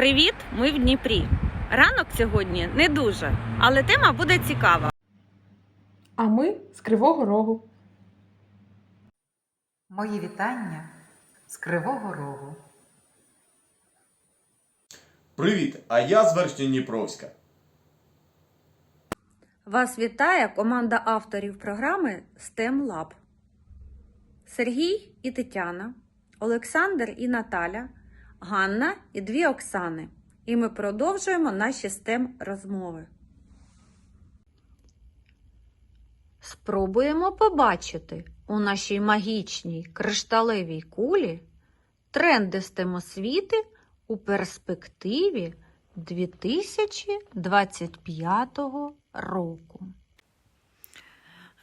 Привіт! Ми в Дніпрі. Ранок сьогодні не дуже, але тема буде цікава. А ми з Кривого Рогу. Мої вітання з Кривого Рогу. Привіт! А я з Верхньодніпровська. Вас вітає команда авторів програми STEM Lab. Сергій і Тетяна, Олександр і Наталя, Ганна і дві Оксани. І ми продовжуємо наші STEM розмови. Спробуємо побачити у нашій магічній кришталевій кулі тренди STEM освіти у перспективі 2025 року.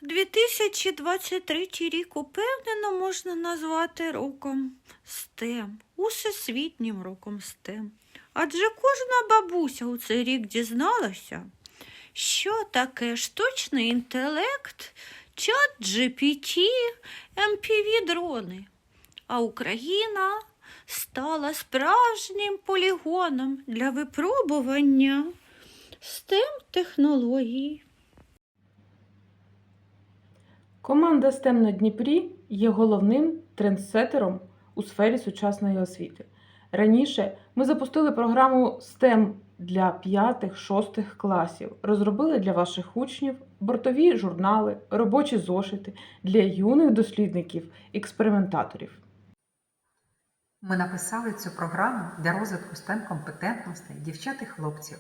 2023 рік упевнено можна назвати роком STEM, усесвітнім роком STEM. Адже кожна бабуся у цей рік дізналася, що таке штучний інтелект, чат GPT, MPV-дрони. А Україна стала справжнім полігоном для випробування STEM-технологій. Команда STEM на Дніпрі є головним трендсеттером у сфері сучасної освіти. Раніше ми запустили програму STEM для 5-6 класів, розробили для ваших учнів бортові журнали, робочі зошити для юних дослідників, експериментаторів. Ми написали цю програму для розвитку stem компетентностей дівчат і хлопців.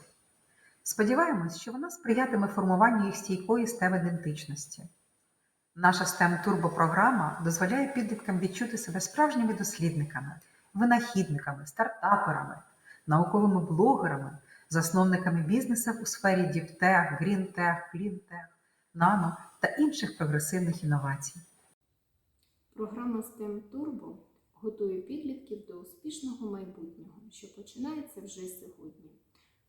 Сподіваємось, що вона сприятиме формуванню їх стійкої stem ідентичності. Наша stem турбо програма дозволяє підліткам відчути себе справжніми дослідниками, винахідниками, стартаперами, науковими блогерами, засновниками бізнесів у сфері діптех, грінтех, клінтех, нано та інших прогресивних інновацій. Програма STEM Turbo готує підлітків до успішного майбутнього, що починається вже сьогодні.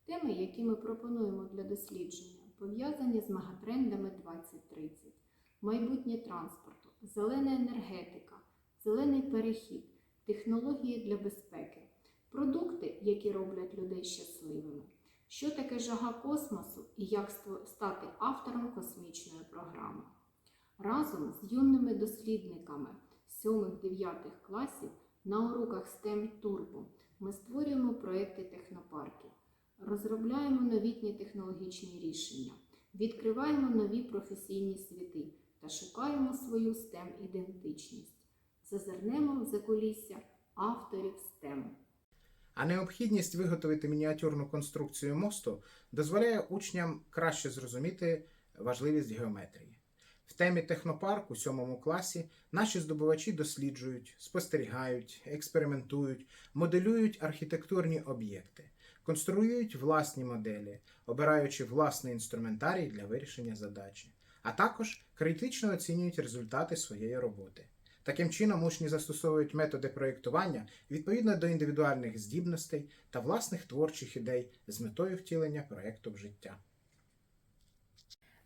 Теми, які ми пропонуємо для дослідження, пов'язані з мегатрендами 2030, майбутнє транспорту, зелена енергетика, зелений перехід, технології для безпеки, продукти, які роблять людей щасливими. Що таке жага космосу і як стати автором космічної програми? Разом з юними дослідниками 7-9 класів на уроках STEM Turbo ми створюємо проекти технопарків, розробляємо новітні технологічні рішення, відкриваємо нові професійні світи та шукаємо свою STEM ідентичність. Зазирнемо в закулісся авторів STEM. А необхідність виготовити мініатюрну конструкцію мосту дозволяє учням краще зрозуміти важливість геометрії. В темі технопарк у сьомому класі наші здобувачі досліджують, спостерігають, експериментують, моделюють архітектурні об'єкти, конструюють власні моделі, обираючи власний інструментарій для вирішення задачі, а також критично оцінюють результати своєї роботи. Таким чином, учні застосовують методи проєктування відповідно до індивідуальних здібностей та власних творчих ідей з метою втілення проєкту в життя.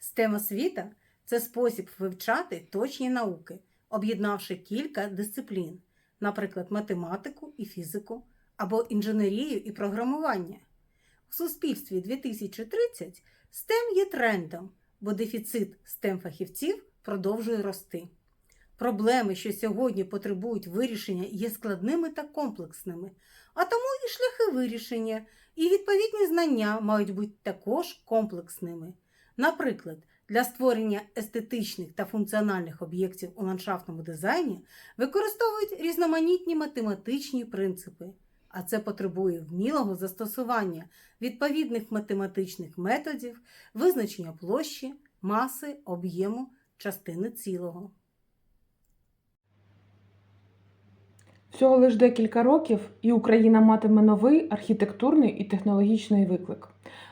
STEM освіта це спосіб вивчати точні науки, об'єднавши кілька дисциплін, наприклад, математику і фізику або інженерію і програмування. У суспільстві 2030 STEM є трендом, бо дефіцит STEM фахівців продовжує рости. Проблеми, що сьогодні потребують вирішення, є складними та комплексними, а тому і шляхи вирішення, і відповідні знання мають бути також комплексними. Наприклад, для створення естетичних та функціональних об'єктів у ландшафтному дизайні використовують різноманітні математичні принципи, а це потребує вмілого застосування відповідних математичних методів, визначення площі, маси, об'єму, частини цілого. Всього лише декілька років, і Україна матиме новий архітектурний і технологічний виклик.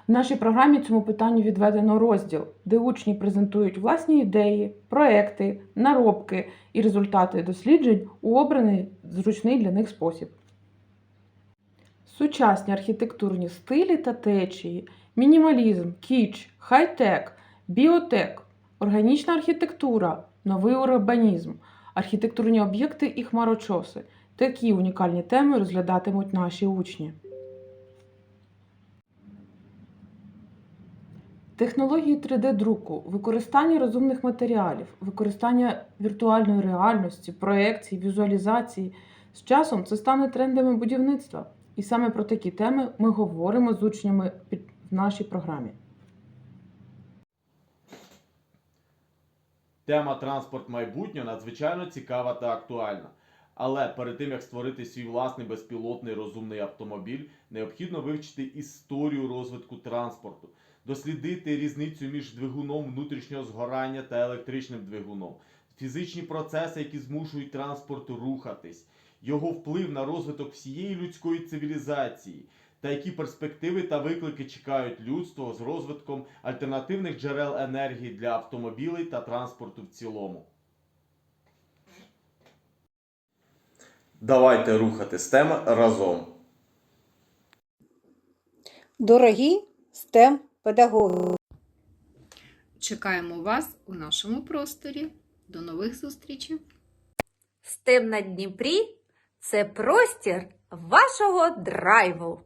В нашій програмі цьому питанню відведено розділ, де учні презентують власні ідеї, проекти, наробки і результати досліджень у обраний зручний для них спосіб сучасні архітектурні стилі та течії, мінімалізм, кіч, хай-тек, біотек, органічна архітектура, новий урбанізм, архітектурні об'єкти і хмарочоси. Такі унікальні теми розглядатимуть наші учні. Технології 3D-друку, використання розумних матеріалів, використання віртуальної реальності, проекцій, візуалізації з часом це стане трендами будівництва. І саме про такі теми ми говоримо з учнями в нашій програмі. Тема транспорт майбутнього надзвичайно цікава та актуальна. Але перед тим як створити свій власний безпілотний розумний автомобіль, необхідно вивчити історію розвитку транспорту, дослідити різницю між двигуном внутрішнього згорання та електричним двигуном, фізичні процеси, які змушують транспорт рухатись, його вплив на розвиток всієї людської цивілізації, та які перспективи та виклики чекають людство з розвитком альтернативних джерел енергії для автомобілей та транспорту в цілому. Давайте рухати STEM разом. Дорогі STEM педагоги. Чекаємо вас у нашому просторі. До нових зустрічей! Стем на Дніпрі це простір вашого драйву.